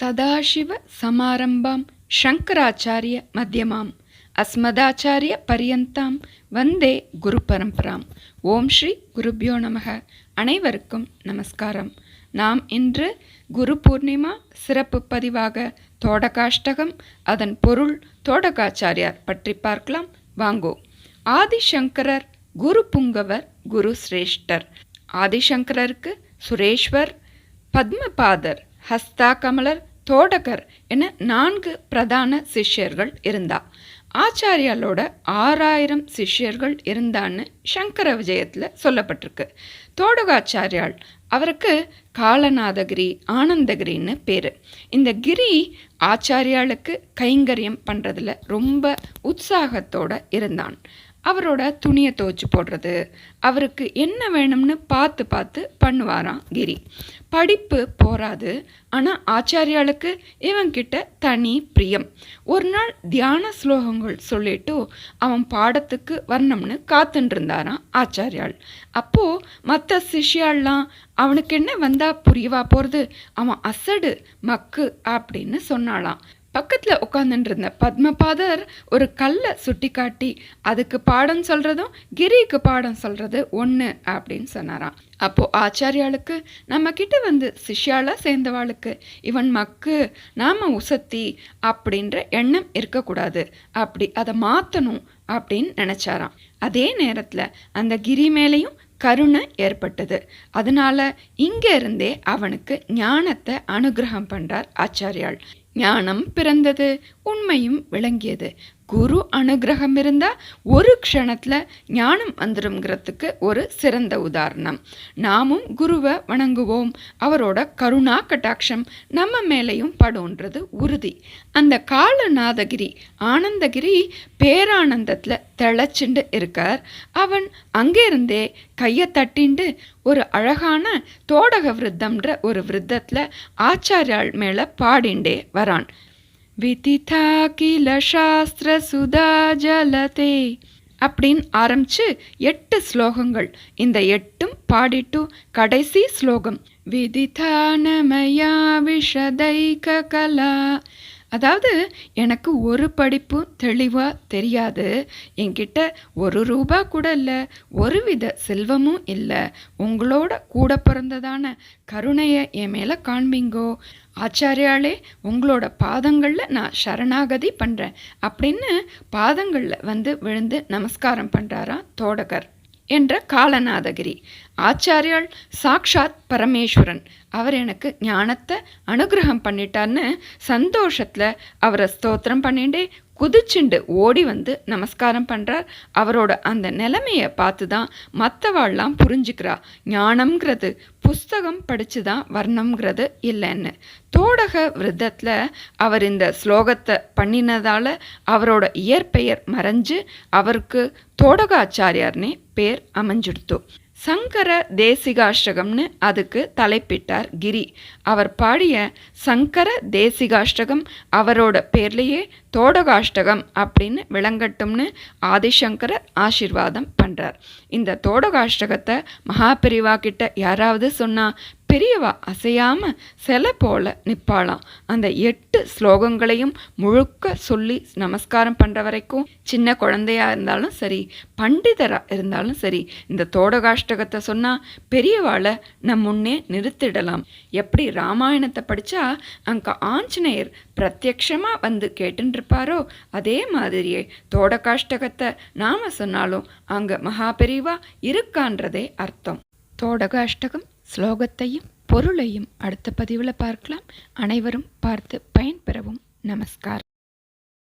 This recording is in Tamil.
ಸದಾಶಿವ ಸಮಾರಂಭಾಂ ಶಂಕರಾಚಾರ್ಯ ಮಧ್ಯಮಾಂ அஸ்மதாச்சாரிய பரியந்தாம் வந்தே குரு பரம்பராம் ஓம் ஸ்ரீ குருப்யோ நமக அனைவருக்கும் நமஸ்காரம் நாம் இன்று குரு பூர்ணிமா சிறப்பு பதிவாக தோடகாஷ்டகம் அதன் பொருள் தோடகாச்சாரியார் பற்றி பார்க்கலாம் வாங்கோ ஆதிசங்கரர் குரு புங்கவர் குரு சிரேஷ்டர் ஆதிசங்கரருக்கு சுரேஸ்வர் பத்மபாதர் ஹஸ்தாகமலர் தோடகர் என நான்கு பிரதான சிஷ்யர்கள் இருந்தா. ஆச்சாரியாலோட ஆறாயிரம் சிஷ்யர்கள் இருந்தான்னு சங்கர விஜயத்தில் சொல்லப்பட்டிருக்கு. தோடகாச்சாரியால் அவருக்கு காலநாதகிரி ஆனந்தகிரின்னு பேர். இந்த கிரி ஆச்சாரியாளுக்கு கைங்கரியம் பண்ணுறதுல ரொம்ப உற்சாகத்தோட இருந்தான். அவரோட துணியை துவச்சி போடுறது. அவருக்கு என்ன வேணும்னு பார்த்து பார்த்து பண்ணுவாராம் கிரி. படிப்பு போராது ஆனால் ஆச்சாரியாளுக்கு இவன்கிட்ட தனி பிரியம். ஒரு நாள் தியான ஸ்லோகங்கள் சொல்லிட்டு அவன் பாடத்துக்கு வரணும்னு காத்துட்டு ஆச்சாரியாள். அப்போது மற்ற சிஷ்யாள்லாம் அவனுக்கு என்ன வந்தால் புரியவா போகிறது அவன் அசடு மக்கு அப்படின்னு சொன்னாளாம். பக்கத்தில் உட்காந்துட்டு பத்மபாதர் ஒரு கல்லை சுட்டி காட்டி அதுக்கு பாடம் சொல்கிறதும் கிரிக்கு பாடம் சொல்கிறது ஒன்று அப்படின்னு சொன்னாராம். அப்போது ஆச்சாரியாளுக்கு நம்ம கிட்ட வந்து சிஷ்யால சேர்ந்தவாளுக்கு இவன் மக்கு நாம் உசத்தி அப்படின்ற எண்ணம் இருக்கக்கூடாது. அப்படி அதை மாற்றணும் அப்படின்னு நினச்சாராம். அதே நேரத்தில் அந்த கிரி மேலேயும் கருணை ஏற்பட்டது. அதனால இங்கே இருந்தே அவனுக்கு ஞானத்தை அனுகிரகம் பண்ணுறார் ஆச்சாரியாள். ஞானம் பிறந்தது உண்மையும் விளங்கியது. குரு அனுகிரகம் இருந்தால் ஒரு க்ஷணத்தில் ஞானம் வந்துடும்ங்கிறதுக்கு ஒரு சிறந்த உதாரணம். நாமும் குருவை வணங்குவோம். அவரோட கருணா கட்டாட்சம் நம்ம மேலேயும் படுன்றது உறுதி. அந்த காலநாதகிரி ஆனந்தகிரி பேரானந்தத்தில் திளைச்சுண்டு இருக்கார். அவன் அங்கேருந்தே கையை தட்டிண்டு ஒரு அழகான தோடக விருத்தம்ன்ற ஒரு விருத்தத்தில் ஆச்சாரியாள் மேலே பாடிண்டே வரான். விதிதா கில சாஸ்திர சுதா ஜலதே அப்படின்னு ஆரம்பிச்சு எட்டு ஸ்லோகங்கள். இந்த எட்டும் பாடிட்டு கடைசி ஸ்லோகம். விதிதானமயா விஷதைக கலா அதாவது எனக்கு ஒரு படிப்பும் தெளிவாக தெரியாது. என்கிட்ட ஒரு ரூபா கூட இல்லை ஒரு வித செல்வமும் இல்லை. உங்களோட கூட பிறந்ததான கருணையை என் மேலே காண்பீங்கோ. ஆச்சாரியாலே உங்களோட பாதங்களில் நான் சரணாகதி பண்ணுறேன் அப்படின்னு பாதங்களில் வந்து விழுந்து நமஸ்காரம் பண்ணுறாராம் தோடகர். என்ற காலநாதகிரி. ஆச்சாரியால் சாக்ஷாத் பரமேஸ்வரன். அவர் எனக்கு ஞானத்தை அனுகிரகம் பண்ணிட்டார்னு சந்தோஷத்தில் அவரை ஸ்தோத்திரம் பண்ணிட்டே குதிச்சுண்டு ஓடி வந்து நமஸ்காரம் பண்ணுறார் அவரோட அந்த நிலைமையை பார்த்து தான் மற்றவாள்லாம் புரிஞ்சுக்கிறா. ஞானம்ங்கிறது புஸ்தகம் படித்து தான் வர்ணம்ங்கிறது இல்லைன்னு. தோடக விரதத்தில் அவர் இந்த ஸ்லோகத்தை பண்ணினதால் அவரோட இயற்பெயர் மறைஞ்சு அவருக்கு தோடகாச்சாரியார்னே பேர் அமைஞ்சிடுத்து. சங்கர தேசிகாஷ்டகம்னு அதுக்கு தலைப்பிட்டார் கிரி. அவர் பாடிய சங்கர தேசிகாஷ்டகம் அவரோட பேர்லேயே தோடகாஷ்டகம் அப்படின்னு விளங்கட்டும்னு ஆதிசங்கரர் ஆசிர்வாதம் பண்ணுறார் இந்த தோடகாஷ்டகத்தை மகாபிரிவா கிட்ட யாராவது சொன்னால் பெரியவா அசையாம சிலை போல நிற்பாளாம் அந்த எட்டு ஸ்லோகங்களையும் முழுக்க சொல்லி நமஸ்காரம் பண்ணுற வரைக்கும் சின்ன குழந்தையா இருந்தாலும் சரி பண்டிதராக இருந்தாலும் சரி இந்த தோடகாஷ்டகத்தை சொன்னால் பெரியவாளை நம் முன்னே நிறுத்திடலாம். எப்படி ராமாயணத்தை படித்தா அங்கே ஆஞ்சநேயர் பிரத்யக்ஷமாக வந்து கேட்டுருப்பாரோ அதே மாதிரியே தோடகாஷ்டகத்தை நாம் சொன்னாலும் அங்கே மகாபெரிவா இருக்கான்றதே அர்த்தம். தோடகாஷ்டகம் ஸ்லோகத்தையும் பொருளையும் அடுத்த பதிவில் பார்க்கலாம். அனைவரும் பார்த்து பயன்பெறவும். நமஸ்காரம்.